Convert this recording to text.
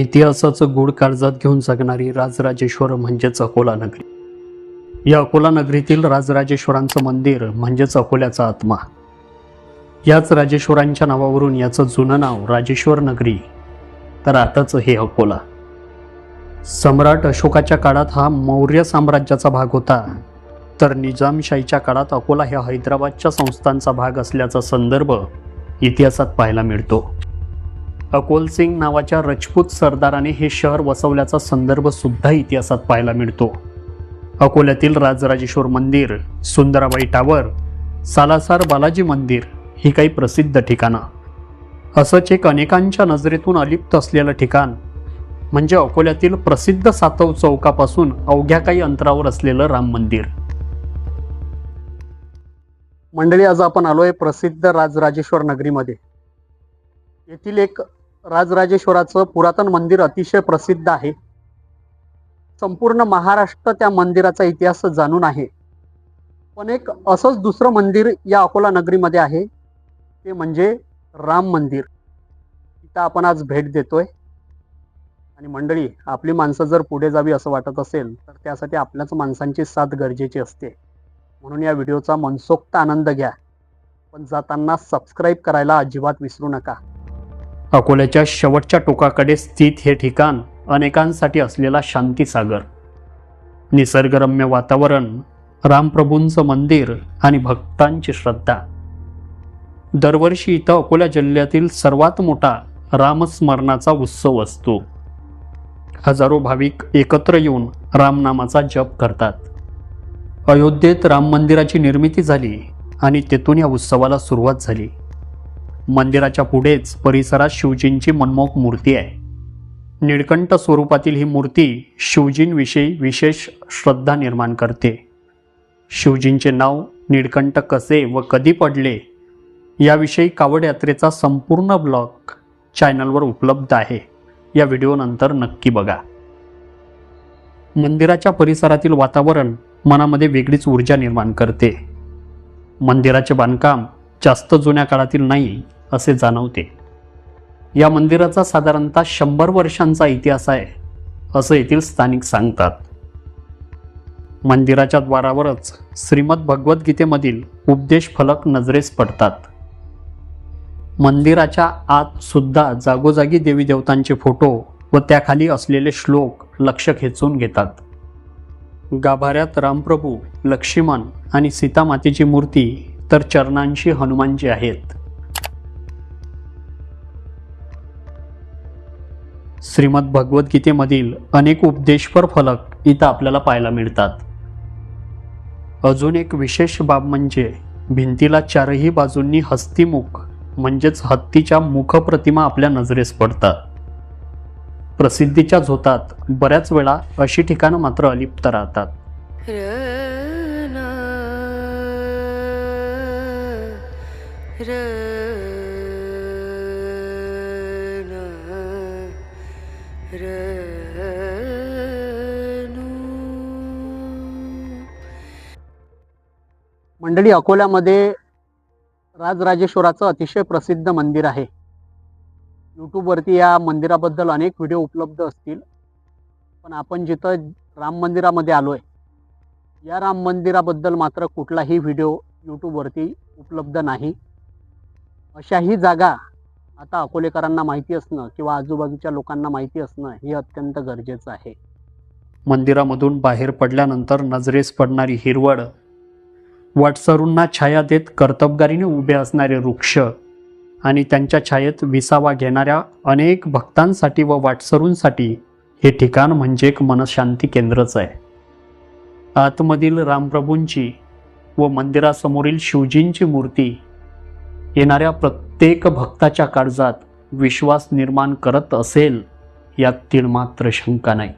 इतिहासाचं गूढ काळजात घेऊन जगणारी राजराजेश्वर म्हणजेच अकोला नगरी. या अकोला नगरीतील राजराजेश्वरांचं मंदिर म्हणजेच अकोल्याचा आत्मा. याच राजेश्वरांच्या नावावरून याचं जुनं नाव राजेश्वर नगरी. तर आताच हे अकोला. सम्राट अशोकाच्या काळात हा मौर्य साम्राज्याचा भाग होता. तर निजामशाहीच्या काळात अकोला ह्या हैदराबादच्या संस्थांचा भाग असल्याचा संदर्भ इतिहासात पाहायला मिळतो. अकोलसिंग नावाच्या रजपूत सरदाराने हे शहर वसवल्याचा संदर्भ सुद्धा इतिहासात पाहायला मिळतो. अकोल्यातील राजराजेश्वर मंदिर सुंदराबाई टावर सालासार बालाजी मंदिर ही काही प्रसिद्ध ठिकाणं. असंच एक अनेकांच्या नजरेतून अलिप्त असलेलं ठिकाण म्हणजे अकोल्यातील प्रसिद्ध सातव चौकापासून अवघ्या काही अंतरावर असलेलं राम मंदिर. मंडळी आज आपण आलोय प्रसिद्ध राजराजेश्वर नगरीमध्ये. येथील एक राजराजेश्वराचं पुरातन मंदिर अतिशय प्रसिद्ध आहे. संपूर्ण महाराष्ट्र त्या मंदिराचा इतिहास जाणून आहे. पण एक असंच दुसरं मंदिर या अकोला नगरीमध्ये आहे. ते म्हणजे राम मंदिर. तिथं आपण आज भेट देतोय. आणि मंडळी आपली माणसं जर पुढे जावी असं वाटत असेल तर त्यासाठी आपल्याच माणसांची साथ गरजेची असते. म्हणून या व्हिडिओचा मनसोक्त आनंद घ्या. पण जाताना सबस्क्राईब करायला अजिबात विसरू नका. अकोल्याच्या शेवटच्या टोकाकडे स्थित हे ठिकाण अनेकांसाठी असलेला शांतीसागर. निसर्गरम्य वातावरण रामप्रभूंचं मंदिर आणि भक्तांची श्रद्धा. दरवर्षी इथं अकोला जिल्ह्यातील सर्वात मोठा रामस्मरणाचा उत्सव असतो. हजारो भाविक एकत्र येऊन रामनामाचा जप करतात. अयोध्येत राम मंदिराची निर्मिती झाली आणि तेथून या उत्सवाला सुरुवात झाली. मंदिराच्या पुढेच परिसरात शिवजींची मनमोहक मूर्ती आहे. निळकंठ स्वरूपातील ही मूर्ती शिवजींविषयी विशेष श्रद्धा निर्माण करते. शिवजींचे नाव निळकंठ कसे व कधी पडले याविषयी कावड यात्रेचा संपूर्ण ब्लॉग चॅनलवर उपलब्ध आहे. या व्हिडिओनंतर नक्की बघा. मंदिराच्या परिसरातील वातावरण मनामध्ये वेगळीच ऊर्जा निर्माण करते. मंदिराचे बांधकाम जास्त जुन्या काळातील नाही असे जाणवते. या मंदिराचा साधारणतः शंभर वर्षांचा इतिहास आहे असं येथील स्थानिक सांगतात. मंदिराच्या द्वारावरच श्रीमद भगवद्गीतेमधील उपदेश फलक नजरेस पडतात. मंदिराच्या आत सुद्धा जागोजागी देवी देवतांचे फोटो व त्याखाली असलेले श्लोक लक्ष खेचून घेतात. गाभाऱ्यात रामप्रभू लक्ष्मण आणि सीतामातेची मूर्ती तर चरणांशी हनुमानजी आहेत. श्रीमद भगवद्गीतेमधील अनेक उपदेशपर फलक इथं आपल्याला पाहायला मिळतात. अजून एक विशेष बाब म्हणजे भिंतीला चारही बाजूंनी हस्तिमुख म्हणजेच हत्तीच्या मुखप्रतिमा आपल्या नजरेस पडतात. प्रसिद्धीच्या झोतात बऱ्याच वेळा अशी ठिकाणं मात्र अलिप्त राहतात. मंडळी अकोल्यामध्ये राजराजेश्वराचं अतिशय प्रसिद्ध मंदिर आहे. यूट्यूबवरती या मंदिराबद्दल अनेक व्हिडिओ उपलब्ध असतील. पण आपण जिथं राम मंदिरामध्ये आलो आहे या राम मंदिराबद्दल मात्र कुठलाही व्हिडिओ यूट्यूबवरती उपलब्ध नाही. अशाही जागा आता अकोलेकरांना माहिती असणं किंवा आजूबाजूच्या लोकांना माहिती असणं हे अत्यंत गरजेचं आहे. मंदिरामधून बाहेर पडल्यानंतर नजरेस पडणारी हिरवळ वाटसरूंना छाया देत कर्तबगारीने उभे असणारे वृक्ष आणि त्यांच्या छायेत विसावा घेणाऱ्या अनेक भक्तांसाठी व वाटसरूंसाठी हे ठिकाण म्हणजे एक मनशांती केंद्रच आहे. आतमधील रामप्रभूंची व मंदिरासमोरील शिवजींची मूर्ती येणाऱ्या प्रत्येक भक्ताच्या काळजात विश्वास निर्माण करत असेल यात तीळ मात्र शंका नाही.